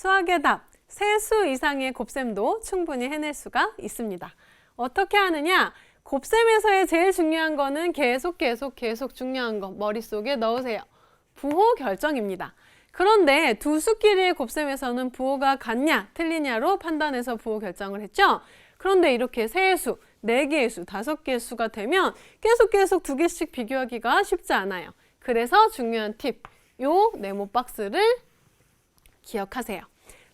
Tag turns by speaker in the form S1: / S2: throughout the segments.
S1: 수학의 답, 세수 이상의 곱셈도 충분히 해낼 수가 있습니다. 어떻게 하느냐? 곱셈에서의 제일 중요한 거는 계속 계속 계속 중요한 거 머릿속에 넣으세요. 부호 결정입니다. 그런데 두 수끼리의 곱셈에서는 부호가 같냐 틀리냐로 판단해서 부호 결정을 했죠. 그런데 이렇게 세 수, 네 개의 수, 다섯 개의 수가 되면 계속 계속 두 개씩 비교하기가 쉽지 않아요. 그래서 중요한 팁, 요 네모 박스를 기억하세요.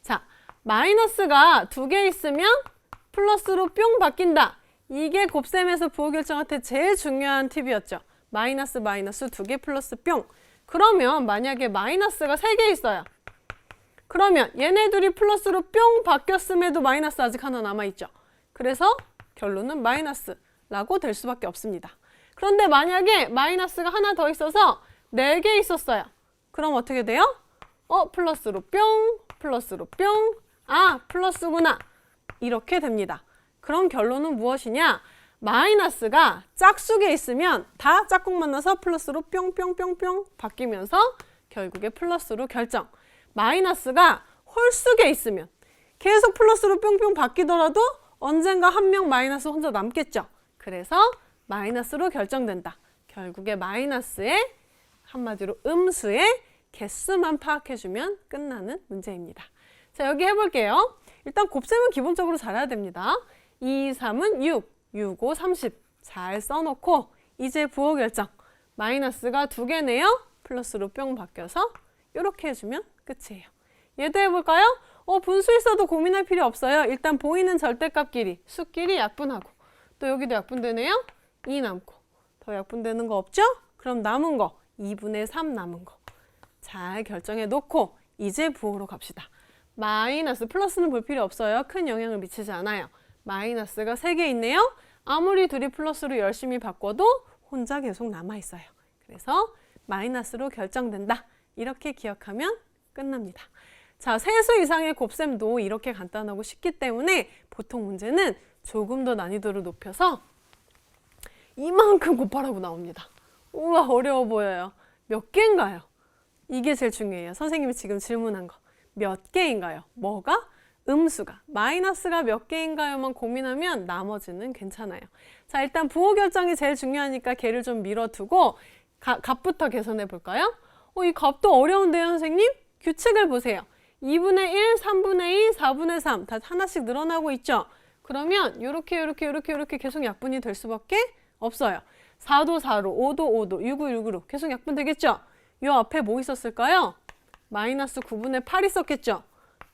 S1: 자, 마이너스가 두 개 있으면 플러스로 뿅 바뀐다. 이게 곱셈에서 부호 결정할 때 제일 중요한 팁이었죠. 마이너스 마이너스 두 개 플러스 뿅. 그러면 만약에 마이너스가 세 개 있어요. 그러면 얘네 둘이 플러스로 뿅 바뀌었음에도 마이너스 아직 하나 남아있죠. 그래서 결론은 마이너스라고 될 수밖에 없습니다. 그런데 만약에 마이너스가 하나 더 있어서 네 개 있었어요. 그럼 어떻게 돼요? 어, 플러스로 뿅, 플러스로 뿅, 아, 플러스구나. 이렇게 됩니다. 그럼 결론은 무엇이냐? 마이너스가 짝수에 있으면 다 짝꿍 만나서 플러스로 뿅뿅뿅뿅 바뀌면서 결국에 플러스로 결정. 마이너스가 홀수에 있으면 계속 플러스로 뿅뿅 바뀌더라도 언젠가 한 명 마이너스 혼자 남겠죠. 그래서 마이너스로 결정된다. 결국에 마이너스의 한마디로 음수의 개수만 파악해주면 끝나는 문제입니다. 자, 여기 해볼게요. 일단 곱셈은 기본적으로 잘해야 됩니다. 2, 3은 6, 6, 5, 30. 잘 써놓고 이제 부호 결정. 마이너스가 두 개네요. 플러스로 뿅 바뀌어서 이렇게 해주면 끝이에요. 얘도 해볼까요? 어, 분수 있어도 고민할 필요 없어요. 일단 보이는 절대값끼리, 수끼리 약분하고. 또 여기도 약분되네요. 2 남고. 더 약분되는 거 없죠? 그럼 남은 거 2분의 3 남은 거. 잘 결정해 놓고 이제 부호로 갑시다. 마이너스 플러스는 볼 필요 없어요. 큰 영향을 미치지 않아요. 마이너스가 3개 있네요. 아무리 둘이 플러스로 열심히 바꿔도 혼자 계속 남아 있어요. 그래서 마이너스로 결정된다. 이렇게 기억하면 끝납니다. 자, 세수 이상의 곱셈도 이렇게 간단하고 쉽기 때문에 보통 문제는 조금 더 난이도를 높여서 이만큼 곱하라고 나옵니다. 우와, 어려워 보여요. 몇 개인가요? 이게 제일 중요해요. 선생님이 지금 질문한 거. 몇 개인가요? 뭐가? 음수가. 마이너스가 몇 개인가요만 고민하면 나머지는 괜찮아요. 자, 일단 부호 결정이 제일 중요하니까 걔를 좀 밀어두고 가- 값부터 계산해 볼까요? 어, 이 값도 어려운데요, 선생님? 규칙을 보세요. 2분의 1, 3분의 2, 4분의 3. 다 하나씩 늘어나고 있죠? 그러면 이렇게 이렇게 이렇게 이렇게 계속 약분이 될 수밖에 없어요. 4도 4로, 5도 5도, 6도 6으로 계속 약분 되겠죠? 요 앞에 뭐 있었을까요? 마이너스 9분의 8 있었겠죠?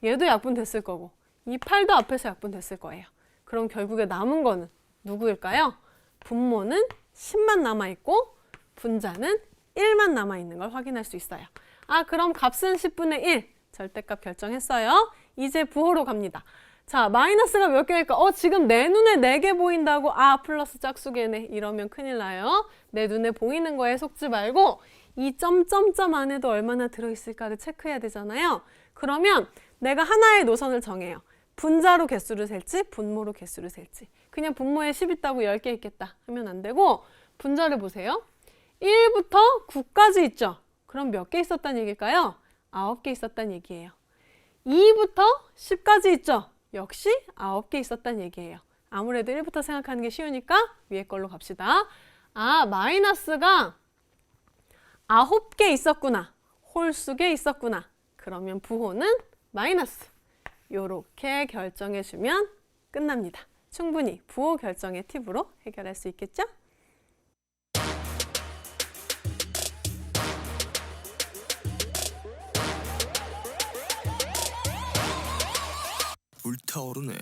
S1: 얘도 약분됐을 거고 이 8도 앞에서 약분됐을 거예요. 그럼 결국에 남은 거는 누구일까요? 분모는 10만 남아있고 분자는 1만 남아있는 걸 확인할 수 있어요. 아 그럼 값은 10분의 1 절대값 결정했어요. 이제 부호로 갑니다. 자 마이너스가 몇 개일까? 어 지금 내 눈에 4개 보인다고 아 플러스 짝수개네 이러면 큰일 나요. 내 눈에 보이는 거에 속지 말고 이 점점점 안에도 얼마나 들어있을까를 체크해야 되잖아요. 그러면 내가 하나의 노선을 정해요. 분자로 개수를 셀지 분모로 개수를 셀지. 그냥 분모에 10 있다고 10개 있겠다 하면 안 되고 분자를 보세요. 1부터 9까지 있죠. 그럼 몇 개 있었단 얘기일까요? 9개 있었단 얘기예요. 2부터 10까지 있죠. 역시 9개 있었단 얘기예요. 아무래도 1부터 생각하는 게 쉬우니까 위에 걸로 갑시다. 아, 마이너스가 9개 있었구나. 홀수개 있었구나. 그러면 부호는 마이너스. 요렇게 결정해 주면 끝납니다. 충분히 부호 결정의 팁으로 해결할 수 있겠죠?
S2: 불타오르네.